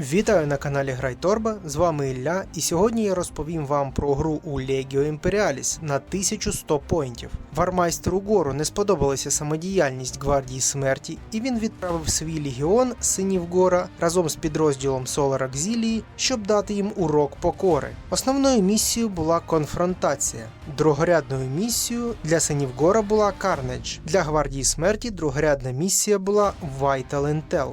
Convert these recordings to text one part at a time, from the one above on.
Вітаю на каналі Грайторба, з вами Ілля, і сьогодні я розповім вам про гру у Legio Imperialis на 1100 поінтів. Вармайстеру Гору не сподобалася самодіяльність гвардії смерті, і він відправив свій легіон синів Гора разом з підрозділом Solar Auxilii, щоб дати їм урок покори. Основною місією була конфронтація. Другорядною місією для синів Гора була Carnage. Для гвардії смерті другорядна місія була Vital Intel.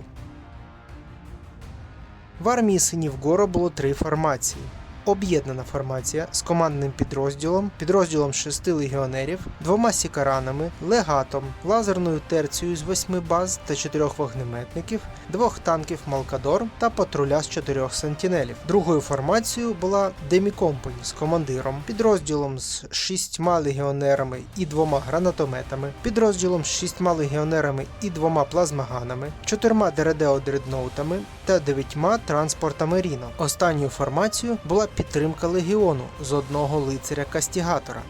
В армії синів Гора було три формації. Об'єднана формація з командним підрозділом, підрозділом шести легіонерів, двома сікаранами, легатом, лазерною терцією з восьми баз та чотирьох вогнеметників, двох танків Малкадор та патруля з чотирьох сентінелів. Другою формацією була Демікомпані з командиром, підрозділом з шістьма легіонерами і двома гранатометами, підрозділом з шістьма легіонерами і двома плазмаганами, чотирма ДРД дредноутами та дев'ятьма транспортами Ріно. Останньою формацією була підтримка легіону з одного лицаря Кастігатора.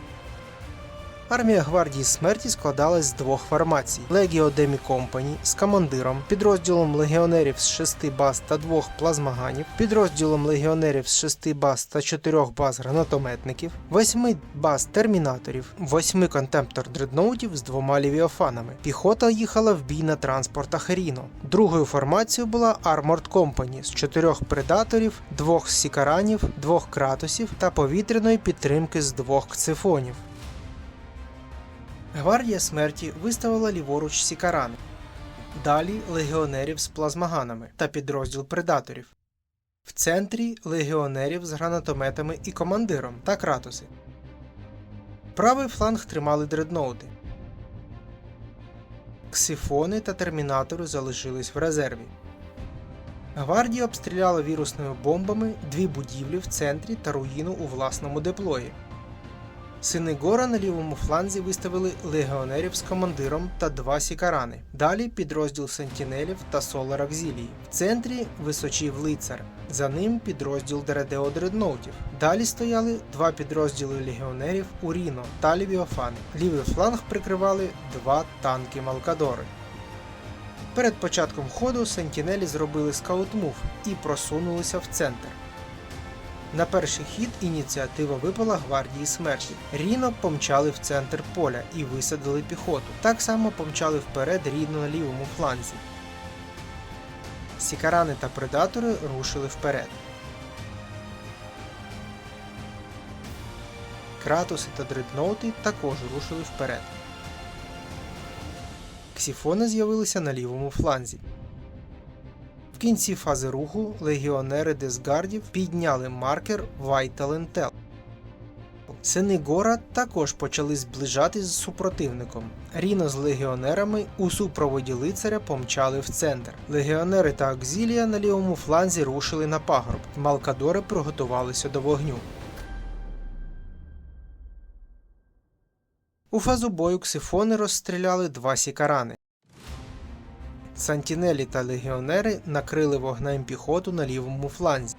Армія гвардії смерті складалась з двох формацій: Легіо Демі Компані з командиром, підрозділом легіонерів з шести баз та двох плазмаганів, підрозділом легіонерів з шести баз та чотирьох баз гранатометників, восьми баз термінаторів, восьми контемптор дредноутів з двома лівіофанами. Піхота їхала в бій на транспортах Ріно. Другою формацією була Armored Company з чотирьох предаторів, двох сікаранів, двох кратосів та повітряної підтримки з двох кцифонів. Гвардія смерті виставила ліворуч сікарани, далі легіонерів з плазмаганами та підрозділ предаторів. В центрі легіонерів з гранатометами і командиром та кратоси. Правий фланг тримали дредноути. Ксифони та термінатори залишились в резерві. Гвардія обстріляла вірусними бомбами дві будівлі в центрі та руїну у власному деплої. Сини Гора на лівому фланзі виставили легіонерів з командиром та два сікарани. Далі підрозділ сентінелів та Solar Auxilii. В центрі височів лицар. За ним підрозділ Дередео дредноутів. Далі стояли два підрозділи легіонерів Уріно та Лівіофани. Лівий фланг прикривали два танки Малкадори. Перед початком ходу сентінелі зробили скаут-мув і просунулися в центр. На перший хід ініціатива випала гвардії смерті. Ріно помчали в центр поля і висадили піхоту. Так само помчали вперед рідно на лівому фланзі. Сікарани та предатори рушили вперед. Кратуси та дредноути також рушили вперед. Ксіфони з'явилися на лівому фланзі. Кінці фази руху легіонери Десгардів підняли маркер Intel. Сини Гора також почали зближатись з супротивником. Ріно з легіонерами у супроводі лицаря помчали в центр. Легіонери та Акзілія на лівому фланзі рушили на пагорб. Малкадори приготувалися до вогню. У фазу бою ксифони розстріляли два сікарани. Сантінелі та легіонери накрили вогнем піхоту на лівому фланзі.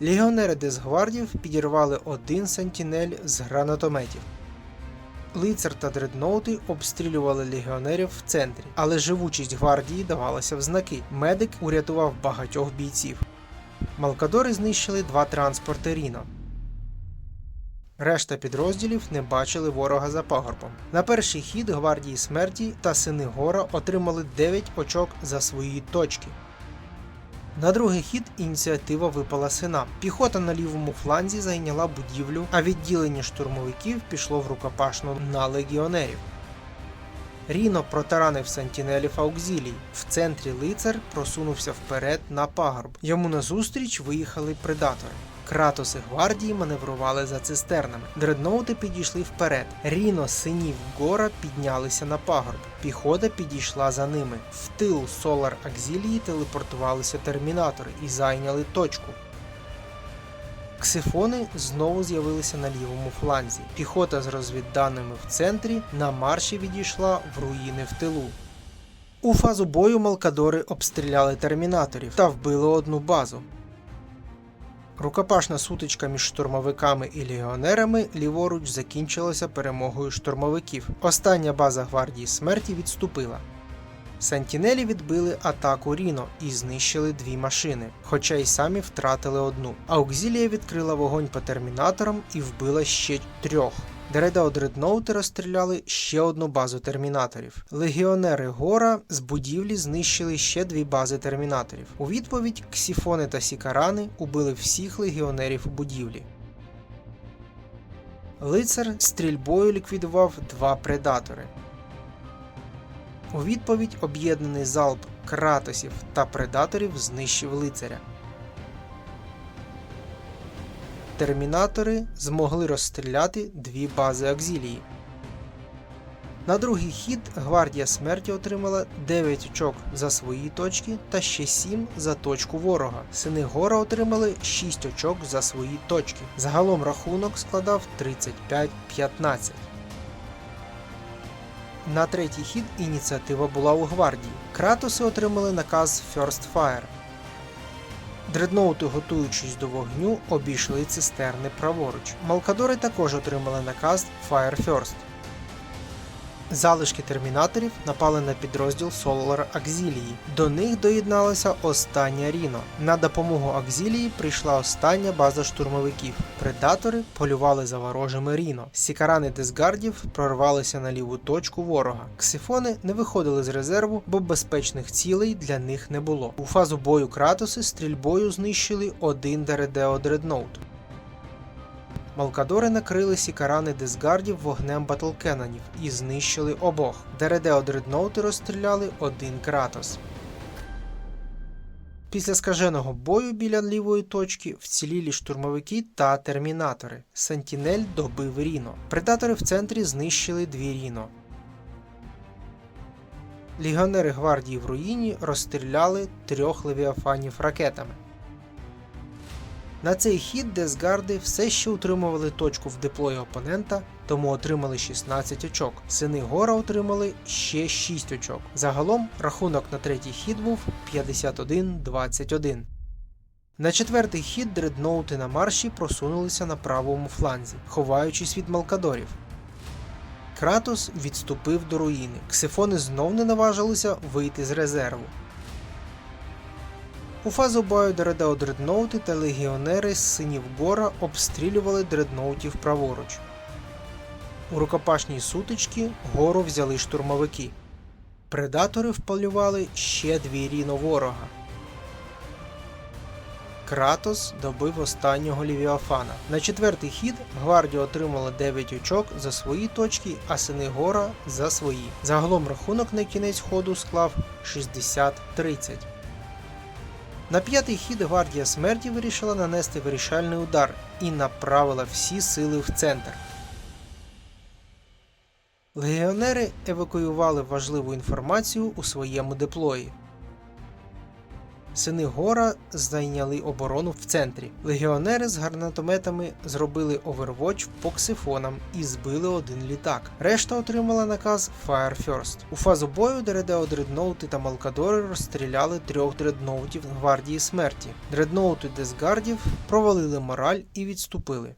Легіонери Десгвардів підірвали один сантінель з гранатометів. Лицар та дредноути обстрілювали легіонерів в центрі, але живучість гвардії давалася в знаки. Медик урятував багатьох бійців. Малкадори знищили два транспорти Ріно. Решта підрозділів не бачили ворога за пагорбом. На перший хід гвардії смерті та сини Гора отримали 9 очок за свої точки. На другий хід ініціатива випала синам. Піхота на лівому фланзі зайняла будівлю, а відділення штурмовиків пішло в рукопашну на легіонерів. Ріно протаранив сентінелів Аукзілій. В центрі лицар просунувся вперед на пагорб. Йому назустріч виїхали предатори. Кратоси гвардії маневрували за цистернами. Дредноути підійшли вперед. Ріно синів Гора піднялися на пагорб. Піхота підійшла за ними. В тил Solar Auxilii телепортувалися термінатори і зайняли точку. Ксифони знову з'явилися на лівому фланзі. Піхота з розвідданими в центрі на марші відійшла в руїни в тилу. У фазу бою Малкадори обстріляли термінаторів та вбили одну базу. Рукопашна сутичка між штурмовиками і легіонерами ліворуч закінчилася перемогою штурмовиків. Остання база гвардії смерті відступила. Сентінелі відбили атаку Ріно і знищили дві машини, хоча й самі втратили одну. Аукзілія відкрила вогонь по термінаторам і вбила ще трьох. Дередео Дредноути розстріляли ще одну базу термінаторів. Легіонери Гора з будівлі знищили ще дві бази термінаторів. У відповідь Ксіфони та Сікарани убили всіх легіонерів у будівлі. Лицар стрільбою ліквідував два предатори. У відповідь об'єднаний залп кратосів та предаторів знищив лицаря. Термінатори змогли розстріляти дві бази Акзілії. На другий хід Гвардія смерті отримала 9 очок за свої точки та ще 7 за точку ворога. Сини Гора отримали 6 очок за свої точки. Загалом рахунок складав 35-15. На третій хід ініціатива була у гвардії. Кратоси отримали наказ First Fire. Дредноути, готуючись до вогню, обійшли цистерни праворуч. Малкадори також отримали наказ Fire First. Залишки термінаторів напали на підрозділ Solar Auxiliary. До них доєдналася остання Ріно. На допомогу Auxiliary прийшла остання база штурмовиків. Предатори полювали за ворожими Ріно. Сікарани дезгардів прорвалися на ліву точку ворога. Ксифони не виходили з резерву, бо безпечних цілей для них не було. У фазу бою Кратоси стрільбою знищили один Дередео Дредноут. Малкадори накрили сікарани дезгардів вогнем батлкенонів і знищили обох. Дередео Дредноути розстріляли один Кратос. Після скаженого бою біля лівої точки вцілілі штурмовики та термінатори. Сентінель добив Ріно. Предатори в центрі знищили дві Ріно. Легіонери гвардії в руїні розстріляли трьох левіафанів ракетами. На цей хід Десгарди все ще утримували точку в деплої опонента, тому отримали 16 очок. Сини Гора отримали ще 6 очок. Загалом рахунок на третій хід був 51-21. На четвертий хід дредноути на марші просунулися на правому фланзі, ховаючись від малкадорів. Кратос відступив до руїни. Ксифони знов не наважилися вийти з резерву. У фазу бою Дередео дредноути та легіонери з синів Гора обстрілювали дредноутів праворуч. У рукопашній сутичці гору взяли штурмовики. Предатори вполювали ще дві ріно ворога. Кратос добив останнього Лівіафана. На четвертий хід гвардія отримала 9 очок за свої точки, а сини Гора за свої. Загалом рахунок на кінець ходу склав 60-30. На п'ятий хід гвардія смерті вирішила нанести вирішальний удар і направила всі сили в центр. Легіонери евакуювали важливу інформацію у своєму деплої. Сини Гора зайняли оборону в центрі. Легіонери з гранатометами зробили овервоч по ксифонам і збили один літак. Решта отримала наказ Fire First. У фазу бою Дередео Дредноути та Малкадори розстріляли трьох дредноутів гвардії смерті. Дредноути Десгардів провалили мораль і відступили.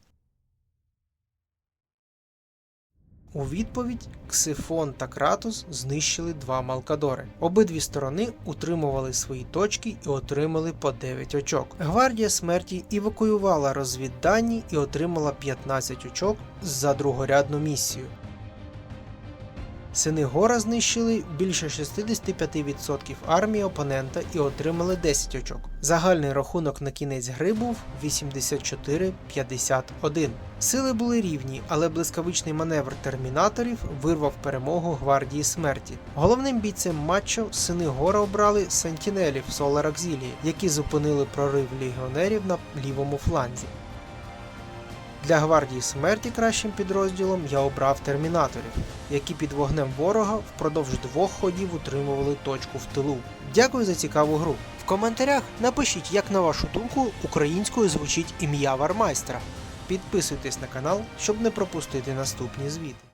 У відповідь Ксифон та Кратос знищили два Малкадори. Обидві сторони утримували свої точки і отримали по 9 очок. Гвардія смерті евакуювала розвіддані і отримала 15 очок за другорядну місію. Сини Гора знищили більше 65% армії опонента і отримали 10 очок. Загальний рахунок на кінець гри був 84-51. Сили були рівні, але блискавичний маневр термінаторів вирвав перемогу гвардії смерті. Головним бійцем матчу сини Гора обрали Solar Auxiliary, які зупинили прорив легіонерів на лівому фланзі. Для гвардії смерті кращим підрозділом я обрав термінаторів, які під вогнем ворога впродовж двох ходів утримували точку в тилу. Дякую за цікаву гру. В коментарях напишіть, як на вашу думку українською звучить ім'я Вармайстра. Підписуйтесь на канал, щоб не пропустити наступні звіти.